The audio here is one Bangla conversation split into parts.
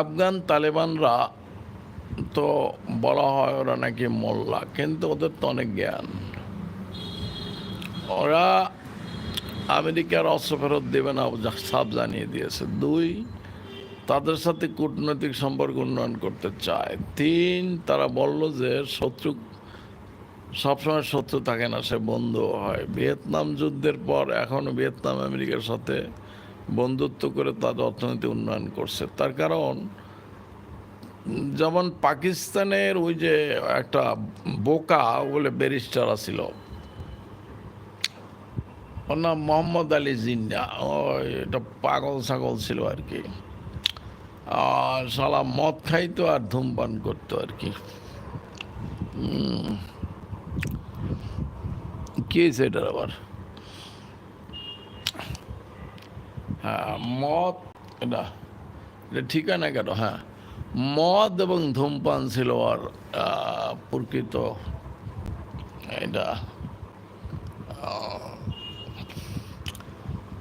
আফগান তালেবানরা তো বলা হয় ওরা নাকি মোল্লা, কিন্তু ওদের তো অনেক জ্ঞান। ওরা আমেরিকার অস্ত্র ফেরত দেবে না সাফ জানিয়ে দিয়েছে। দুই, তাদের সাথে কূটনৈতিক সম্পর্ক উন্নয়ন করতে চায়। তিন, তারা বলল যে শত্রু, সবসময় শত্রু থাকে না, সে বন্ধু হয়। ভিয়েতনাম যুদ্ধের পর এখন ভিয়েতনাম আমেরিকার সাথে বন্ধুত্ব করে তাদের অর্থনীতি উন্নয়ন করছে। তার কারণ, যেমন পাকিস্তানের ওই যে একটা বোকা বলে ব্যারিস্টার ছিল। ওর নাম মোহাম্মদ আলী জিন্না, ওই এটা পাগল ছাগল ছিল আর কি। আর সালা মদ খাইতো আর ধূমপান করতো আর কি। কি হয়েছে এটার আবার হ্যাঁ মদ, এটা এটা ঠিকানা কেন? হ্যাঁ মদ এবং ধূমপান ছিল আর প্রকৃত, এটা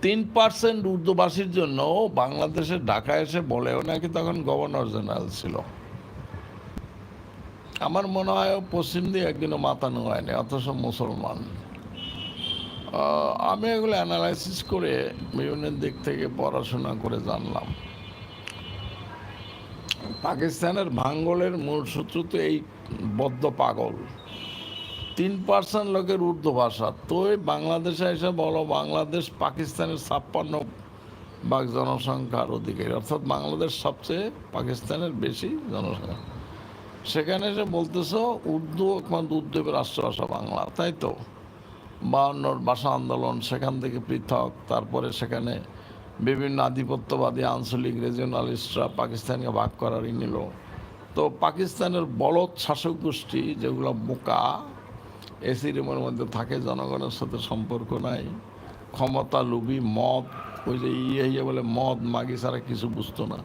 তিন পার্সেন্ট উর্দুভাষীর জন্য বাংলাদেশে ঢাকা এসে বলেও নাকি তখন গভর্নর জেনারেল ছিল। আমার মনে হয় পশ্চিম দিয়ে একদিনও মাথা নোয়ায়নি, অথচ মুসলমান। আমি এগুলো অ্যানালাইসিস করে বিভিন্ন দিক থেকে পড়াশোনা করে জানলাম। পাকিস্তানের ভাঙ্গলের মূল সূত্র তো এই বদ্ধ পাগল। তিন পার্সেন্ট লোকের উর্দু ভাষা। তো এই বাংলাদেশে এসে বলো, বাংলাদেশ পাকিস্তানের ছাপ্পান্ন ভাগ জনসংখ্যার অধিকারী। অর্থাৎ বাংলাদেশ সবচেয়ে পাকিস্তানের বেশি জনসংখ্যা। সেখানে এসে বলতেছো, উর্দু একমাত্র উর্দুবের রাষ্ট্রভাষা বাংলা, তাই তো? বায়ান্নর ভাষা আন্দোলন, সেখান থেকে পৃথক। তারপরে সেখানে বিভিন্ন আধিপত্যবাদী, আঞ্চলিক রিজিওনালিস্টরা পাকিস্তানকে ভাগ করার ই নিল। তো পাকিস্তানের বলদ শাসক গোষ্ঠী যেগুলো বোকা এসি রুমের মধ্যে থাকে, জনগণের সাথে সম্পর্ক নাই, ক্ষমতা লুবি মদ, ওই যে ইয়ে ইয়ে বলে মদ, মাগি ছাড়া কিছু বুঝতো না।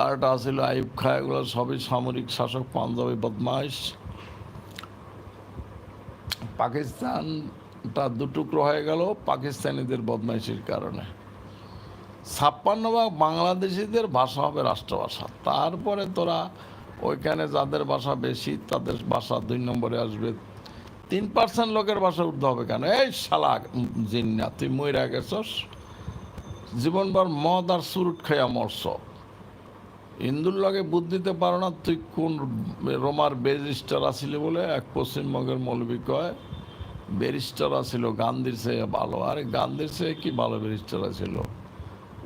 আর এটা ছিল আইব খা, এগুলো সবই সামরিক শাসক, পাঞ্জাবি বদমাইশ। পাকিস্তানটা দুটুকরো হয়ে গেল পাকিস্তানিদের বদমাইশির কারণে। ছাপ্পান্ন ভাগ বাংলাদেশিদের ভাষা হবে রাষ্ট্রভাষা। তারপরে তোরা ওইখানে যাদের ভাষা বেশি, তাদের ভাষা দুই নম্বরে আসবে। তিন পার্সেন্ট লোকের ভাষা উর্দু হবে কেন? এই শালা জিন্না, তুই মইরা গেছস? জীবনভর মদ আর সুরুট খাইয়া মরছ। হিন্দুর লগে বুদ্ধ দিতে পারো না, তুই কোন রোমার বেজিস্টার আসিলি বলে এক পশ্চিমবঙ্গের মৌলবী কয় ব্যারিস্টার আসিল গান্ধীর চেয়ে ভালো। আরে গান্ধীর চেয়ে কি ভালো ব্যারিস্টার আছিল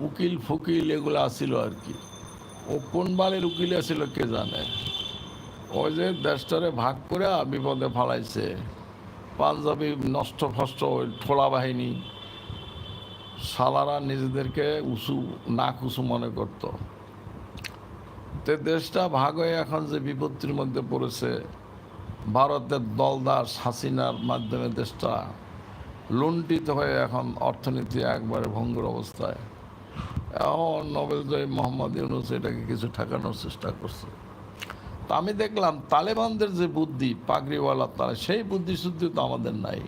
উকিল ফকিল এগুলো আসিল আর কি। ও কোন বালের উকিল আসিল কে জানে? ওই যে দেশটারে ভাগ করে বিপদে ফালাইছে। পাঞ্জাবি নষ্ট ফষ্ট ওই ঠোলা বাহিনী। সালারা নিজেদেরকে উঁচু না কুসু মনে করতো। তো দেশটা ভাগ হয়ে এখন যে বিপত্তির মধ্যে পড়েছে ভারতের দলদাস হাসিনার মাধ্যমে দেশটা লুণ্ঠিত হয়ে এখন অর্থনীতি একবারে ভঙ্গুর অবস্থায়। এখন নোবেল জয়ী মোহাম্মদ ইউনুস এটাকে কিছু ঠেকানোর চেষ্টা করছে। তা আমি দেখলাম, তালেবানদের যে বুদ্ধি, পাগড়িওয়ালা তারা, সেই বুদ্ধি শুদ্ধি তো আমাদের নাই।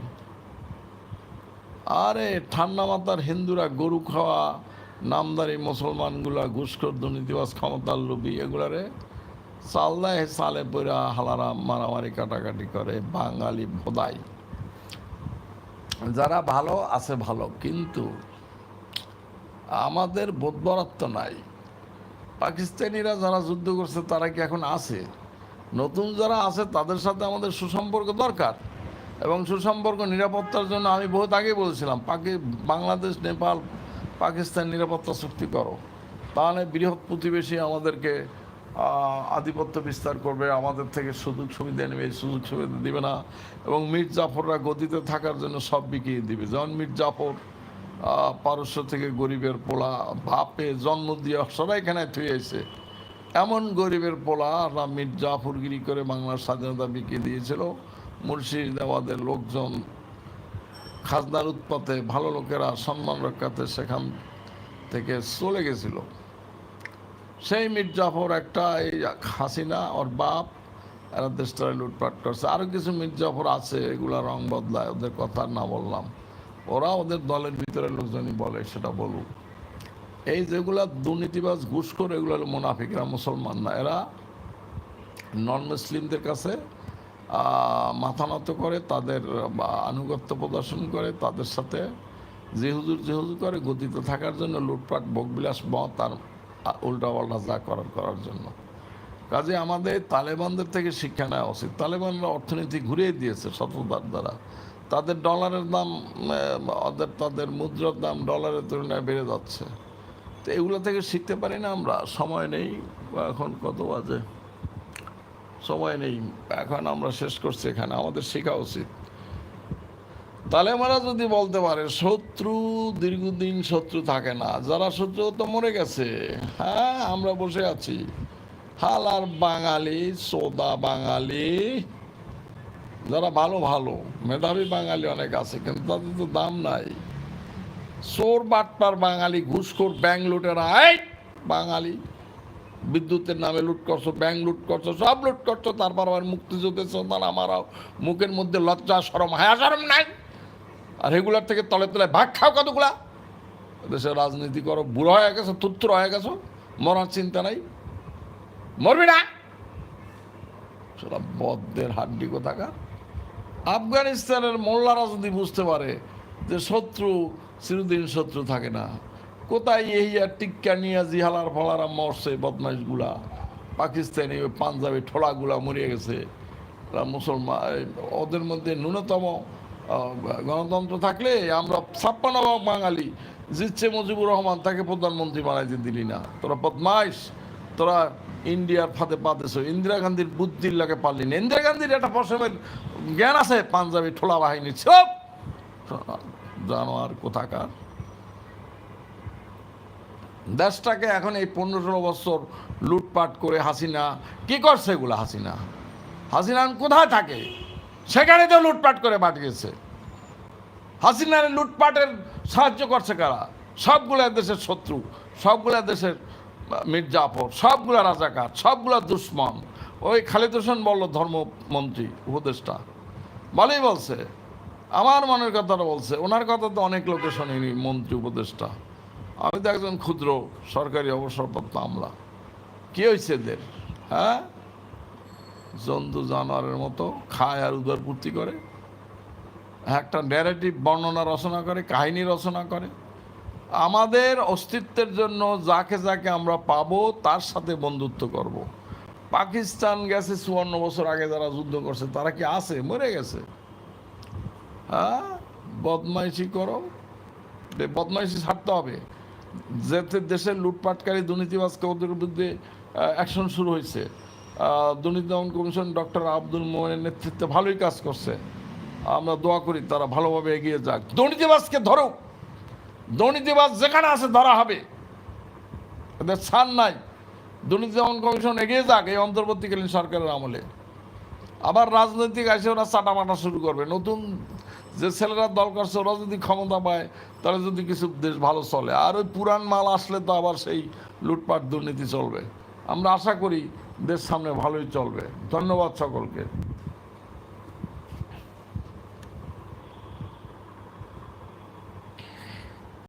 আরে, ঠান্ডা মাথার হিন্দুরা গরু খাওয়া, নামদারি মুসলমানগুলা ঘুষখোর দুর্নীতিবাস ক্ষমতার লোভী এগুলারে দেয় চালে পইরা হালারা মারামারি কাটাকাটি করে বাঙালি ভোদাই। যারা ভালো আছে ভালো, কিন্তু আমাদের বোধবরাত্ম নাই। পাকিস্তানিরা যারা যুদ্ধ করছে, তারা কি এখন আছে? নতুন যারা আছে, তাদের সাথে আমাদের সুসম্পর্ক দরকার। এবং সুসম্পর্ক, নিরাপত্তার জন্য আমি বহুত আগে বলেছিলাম, পাকি, বাংলাদেশ, নেপাল, পাকিস্তান নিরাপত্তা চুক্তি করো। তাহলে বৃহৎ প্রতিবেশী আমাদেরকে আধিপত্য বিস্তার করবে, আমাদের থেকে সুযোগ সুবিধা নেবে সুযোগ সুবিধা দিবে না। এবং মীর জাফররা গদিতে থাকার জন্য সব বিকিয়ে দিবে। যেমন মীর জাফর পারস্য থেকে গরিবের পোলা, বাপে জন্ম দিয়ে এখানে থুয়েছে এমন গরিবের পোলা রা মীর জাফরগিরি করে বাংলার স্বাধীনতা বিকিয়ে দিয়েছিল। মুর্শিদাবাদের লোকজন খাজনার উৎপাতে ভালো লোকেরা সম্মান রক্ষাতে সেখান থেকে চলে গেছিল। সেই মীর জাফর একটা এই হাসিনা ওর বাপ, এরা দেশটারে লুটপাট করছে। আরও কিছু মীর জাফর আছে, এগুলা রং বদলায়, ওদের কথা না বললাম। ওরা ওদের দলের ভিতরে লোকজনই বলে, সেটা বলুক। এই যেগুলা দুর্নীতিবাজ ঘুষখোর এগুলো মুনাফিকরা, মুসলমান না। এরা নন মুসলিমদের কাছে মাথা নত করে, তাদের আনুগত্য প্রদর্শন করে, তাদের সাথে যে হুজুর যে হুজুর করে গতিতে থাকার জন্য লুটপাট, ভোগবিলাস মত আর উল্টাপাল্টা যা করার করার জন্য। কাজে আমাদের তালেবানদের থেকে শিক্ষা নেওয়া উচিত। তালেবানরা অর্থনীতি ঘুরিয়ে দিয়েছে সততার দ্বারা। তাদের ডলারের দাম ওদের, তাদের মুদ্রার দাম ডলারের তুলনায় বেড়ে যাচ্ছে। তো এগুলো থেকে শিখতে পারি না আমরা। সময় নেই, এখন কত বাজে? সময় নেই, এখন আমরা শেষ করছি এখানে। আমাদের শেখা উচিত। তালেমারা যদি বলতে পারে, শত্রু, দীর্ঘদিন শত্রু থাকে না, যারা শত্রু তো মরে গেছে। হ্যাঁ আমরা বসে আছি। হাল আর বাঙালি, সোদা বাঙালি, যারা ভালো ভালো, মেধাবী বাঙালি অনেক আছে, কিন্তু তাদের তো দাম নাই। চোর বাটপার বাঙালি, ঘুষখোর ব্যাংক লুটেরা বাঙালি, বিদ্যুতের নামে লুট করছ ব্যাংক লুট করছ, সব লুট করছ, তারপর আবার মুক্তিযুদ্ধের সন্তান আমারও মুখের মধ্যে লজ্জা সরম হায়া সরম নাই। আর রেগুলার থেকে তলে তলে ভাগ খাও কতগুলা? দেশের রাজনীতি করো, বুড়ো হয়ে গেছো তুত্র হয়ে গেছো, মরার চিন্তা নাই। মরবি না? সেটা বদ্ধের হাড্ডি কোথাকার? আফগানিস্তানের মোল্লারা যদি বুঝতে পারে যে শত্রু, চিরদিন শত্রু থাকে না, কোথায় এই আর টিক্কা নিয়ে জিহালার ফলারা মরছে বদমাইশগুলা? পাকিস্তানি পাঞ্জাবি ঠোলাগুলা মরিয়ে গেছে। মুসলমান ওদের মধ্যে ন্যূনতম গণতন্ত্র থাকলে আমরা ছাপ্পান্ন ভাগ বাঙালি। জিতছে মুজিবুর রহমান, তাকে প্রধানমন্ত্রী বানাইতে দিলি না। তোরা বদমাইশ, তোরা ইন্ডিয়ার ফাঁদে পাতেছ ইন্দিরা গান্ধীর বুদ্ধির লাগে পারলি না। ইন্দিরা গান্ধীর একটা পশমের জ্ঞান আছে, পাঞ্জাবি ঠোলা বাহিনী। সব জানোয়ার কোথাকার। দেশটাকে এখন এই পনেরো ষোলো বছর লুটপাট করে হাসিনা, কি করছে এগুলো হাসিনা? হাসিনা কোথায় থাকে? সেখানে তো লুটপাট করে পাঠিয়েছে হাসিনার লুটপাটের সাহায্য করছে কারা? সবগুলা দেশের শত্রু, সবগুলা দেশের মির্জাফর সবগুলা রাজাকার, সবগুলা দুশ্মন। ওই খালিদ হোসেন বলল, ধর্মমন্ত্রী, উপদেষ্টা। ভালোই বলছে। আমার মনের কথাটা বলছে। ওনার কথা তো অনেক লোকে শোনেনি, মন্ত্রী, উপদেষ্টা। আমি তো একজন ক্ষুদ্র সরকারি অবসরপ্রাপ্ত আমলা। কী হয়েছে এদের হ্যাঁ? জন্তু জানোয়ারের মতো খায় আর উদর পূর্তি করে। একটা ন্যারেটিভ বর্ণনা রচনা করে, কাহিনী রচনা করে। আমাদের অস্তিত্বের জন্য যাকে যাকে আমরা পাবো, তার সাথে বন্ধুত্ব করব। পাকিস্তান গেছে চুয়ান্ন বছর আগে যারা যুদ্ধ করছে, তারা কি আছে? মরে গেছে। হ্যাঁ? বদমাইশি করো। বদমাইশি ছাড়তে হবে। যেতে দেশের লুটপাটকারী দুর্নীতিবাজকে ওদের বিরুদ্ধে অ্যাকশন শুরু হয়েছে। দুর্নীতি দমন কমিশন ডক্টর আব্দুল মোমেনের নেতৃত্বে ভালোই কাজ করছে। আমরা দোয়া করি তারা ভালোভাবে এগিয়ে যাক। দুর্নীতিবাজকে ধরো দুর্নীতিবাজ যেখানে আছে ধরা হবে। এদের ছাড় নাই। দুর্নীতি দমন কমিশন এগিয়ে যাক এই অন্তর্বর্তীকালীন সরকারের আমলে। আবার রাজনৈতিক আসে ওরা চাটামাটা শুরু করবে। নতুন যে ছেলেরা দল করছে, ওরা যদি ক্ষমতা পায়, তাহলে যদি কিছু দেশ ভালো চলে। আর ওই পুরান মাল আসলে তো আবার সেই লুটপাট দুর্নীতি চলবে। আমরা আশা করি দেশ সামনে ভালোই চলবে। ধন্যবাদ সকলকে।